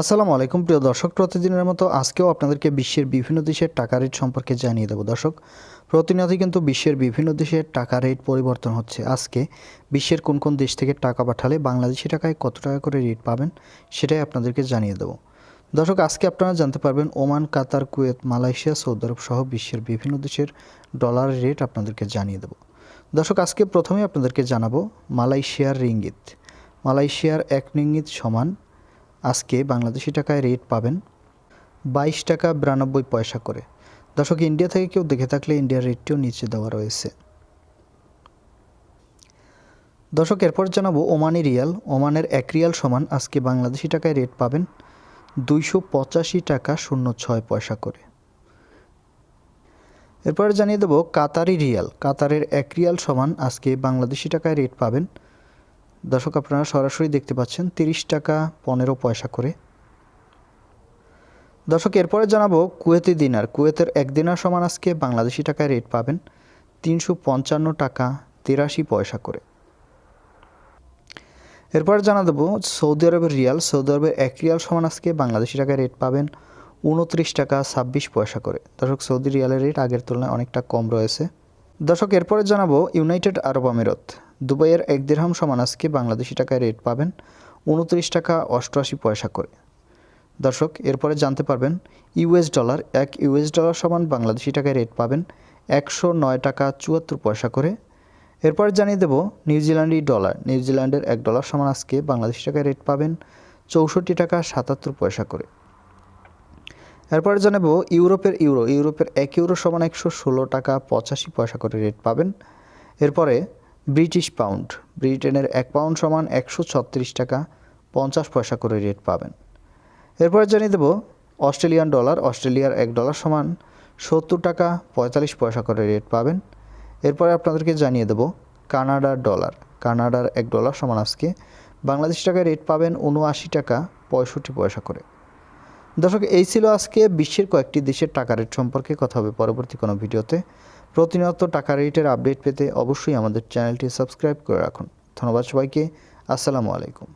আসসালামু আলাইকুম, প্রিয় দর্শক। প্রতিদিনের মতো আজকেও আপনাদেরকে বিশ্বের বিভিন্ন দেশের টাকা রেট সম্পর্কে জানিয়ে দেবো। দর্শক প্রতিনিয়তই কিন্তু বিশ্বের বিভিন্ন দেশের টাকা রেট পরিবর্তন হচ্ছে। আজকে বিশ্বের কোন কোন দেশ থেকে টাকা পাঠালে বাংলাদেশি টাকায় কত টাকা করে রেট পাবেন, সেটাই আপনাদেরকে জানিয়ে দেবো। দর্শক, আজকে আপনারা জানতে পারবেন Oman, Qatar, Kuwait, Malaysia, Saudi Arab সহ বিশ্বের বিভিন্ন দেশের ডলারের রেট আপনাদেরকে জানিয়ে দেবো। দর্শক, আজকে প্রথমেই আপনাদেরকে জানাব মালয়েশিয়ার রিঙ্গিত। মালয়েশিয়ার এক রিঙ্গিত সমান আজকে বাংলাদেশি টাকায় রেট পাবেন বাইশ টাকা বিরানব্বই পয়সা করে। দর্শক, ইন্ডিয়া থেকে কেউ দেখে থাকলে ইন্ডিয়ার রেটটিও নিচে দেওয়া রয়েছে। দর্শক, এরপর জানাব ওমানি রিয়াল। ওমানের এক রিয়াল সমান আজকে বাংলাদেশি টাকায় রেট পাবেন দুইশো পঁচাশি টাকা শূন্য ছয় পয়সা করে। এরপর জানিয়ে দেবো কাতারি রিয়াল। কাতারের এক রিয়াল সমান আজকে বাংলাদেশি টাকায় রেট পাবেন দর্শক, আপনারা সরাসরি দেখতে পাচ্ছেন তিরিশ টাকা পনেরো পয়সা করে। দর্শক, এরপরে জানাব কুয়েতি দিনার কুয়েতের এক দিনার সমান আজকে বাংলাদেশি টাকায় রেট পাবেন তিনশো পঞ্চান্ন টাকা তিরাশি পয়সা করে। এরপর জানা দেবো সৌদি আরবের রিয়াল। সৌদি আরবের এক রিয়াল সমান আজকে বাংলাদেশি টাকায় রেট পাবেন উনত্রিশ টাকা ছাব্বিশ পয়সা করে। দর্শক, সৌদি রিয়ালের রেট আগের তুলনায় অনেকটা কম রয়েছে। দর্শক, এরপরে জানাব ইউনাইটেড আরব আমিরত। দুবাইয়ের এক দেড়হাম সমান আজকে বাংলাদেশি টাকায় রেট পাবেন উনত্রিশ টাকা অষ্টআশি পয়সা করে। দর্শক, এরপরে জানতে পারবেন ইউএস ডলার এক ইউএস ডলার সমান বাংলাদেশি টাকায় রেট পাবেন একশো নয় টাকা চুয়াত্তর পয়সা করে। এরপর জানিয়ে দেব নিউজিল্যান্ডি ডলার নিউজিল্যান্ডের এক ডলার সমান আজকে বাংলাদেশি টাকায় রেট পাবেন চৌষট্টি টাকা সাতাত্তর পয়সা করে। এরপরে জানাব ইউরোপের ইউরো ইউরোপের এক ইউরো সমান একশো ষোলো টাকা পঁচাশি পয়সা করে রেট পাবেন। এরপরে ব্রিটিশ পাউন্ড। ব্রিটেনের এক পাউন্ড সমান একশো ছত্রিশ টাকা পঞ্চাশ পয়সা করে রেট পাবেন। এরপরে জানিয়ে দেবো, অস্ট্রেলিয়ান ডলার, অস্ট্রেলিয়ার এক ডলার সমান সত্তর টাকা পঁয়তাল্লিশ পয়সা করে রেট পাবেন। এরপরে আপনাদেরকে জানিয়ে দেবো, কানাডার ডলার। কানাডার এক ডলার সমান আজকে বাংলাদেশ টাকায় রেট পাবেন উনআশি টাকা পঁয়ষট্টি পয়সা করে। দর্শক, এই ছিল আজকে বিশ্বের কয়েকটি দেশের টাকা রেট সম্পর্কে কথা হবে পরবর্তী কোনো ভিডিওতে। প্রতিনিয়ত টাকা রেটের আপডেট পেতে অবশ্যই আমাদের চ্যানেলটি সাবস্ক্রাইব করে রাখুন। ধন্যবাদ সবাইকে। আসসালামু আলাইকুম।